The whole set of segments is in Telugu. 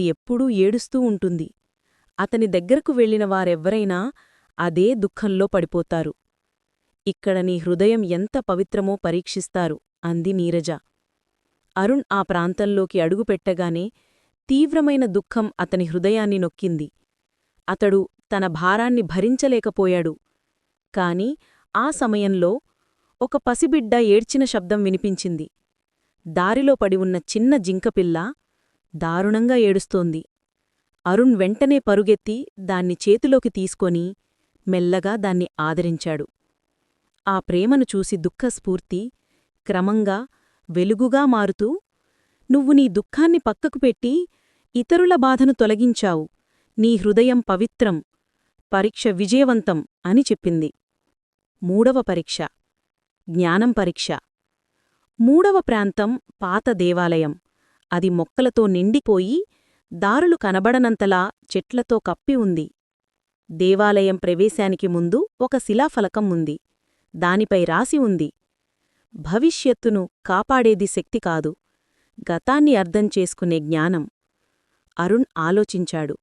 ఎప్పుడూ ఏడుస్తూ ఉంటుంది. అతని దగ్గరకు వెళ్ళిన వారెవ్వరైనా అదే దుఃఖంలో పడిపోతారు. ఇక్కడ నీ హృదయం ఎంత పవిత్రమో పరీక్షిస్తారు అంది నీరజ. అరుణ్ ఆ ప్రాంతంలోకి అడుగుపెట్టగానే తీవ్రమైన దుఃఖం అతని హృదయాన్ని నొక్కింది. అతడు తన భారాన్ని భరించలేకపోయాడు. కాని ఆ సమయంలో ఒక పసిబిడ్డ ఏడ్చిన శబ్దం వినిపించింది. దారిలో పడి ఉన్న చిన్న జింకపిల్ల దారుణంగా ఏడుస్తోంది. అరుణ్ వెంటనే పరుగెత్తి దాన్ని చేతిలోకి తీసుకొని మెల్లగా దాన్ని ఆదరించాడు. ఆ ప్రేమను చూసి దుఃఖస్ఫూర్తి క్రమంగా వెలుగుగా మారుతూ నువ్వు నీ దుఃఖాన్ని పక్కకు పెట్టి ఇతరుల బాధను తొలగించావు. నీ హృదయం పవిత్రం పరీక్ష విజయవంతం అని చెప్పింది. మూడవ పరీక్ష జ్ఞానం పరీక్ష. మూడవ ప్రాంతం పాత దేవాలయం. అది మొక్కలతో నిండిపోయి దారులు కనబడనంతలా చెట్లతో కప్పి ఉంది. దేవాలయం ప్రవేశానికి ముందు ఒక శిలాఫలకం ఉంది. దానిపై రాసి ఉంది. భవిష్యత్తును కాపాడేది శక్తి కాదు. గతాన్ని అర్థం చేసుకునే జ్ఞానం. అరుణ్ ఆలోచించాడు.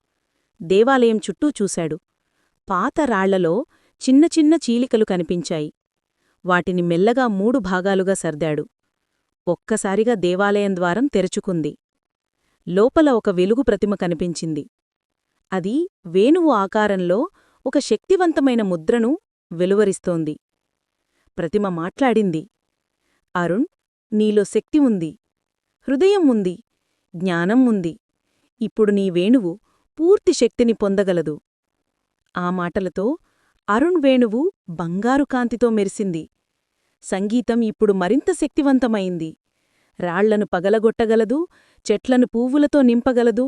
దేవాలయం చుట్టూ చూశాడు. పాత రాళ్ళలో చిన్న చిన్న చీలికలు కనిపించాయి. వాటిని మెల్లగా మూడు భాగాలుగా సర్దాడు. ఒక్కసారిగా దేవాలయం ద్వారం తెరుచుకుంది. లోపల ఒక వెలుగు ప్రతిమ కనిపించింది. అది వేణువు ఆకారంలో ఒక శక్తివంతమైన ముద్రను వెలువరిస్తోంది. ప్రతిమ మాట్లాడింది. అరుణ్ నీలో శక్తి ఉంది. హృదయం ఉంది. జ్ఞానం ఉంది. ఇప్పుడు నీ వేణువు పూర్తి శక్తిని పొందగలదు. ఆ మాటలతో అరుణ్ వేణువు బంగారు కాంతితో మెరిసింది. సంగీతం ఇప్పుడు మరింత శక్తివంతమైంది. రాళ్ళను పగలగొట్టగలదు చెట్లను పువ్వులతో నింపగలదు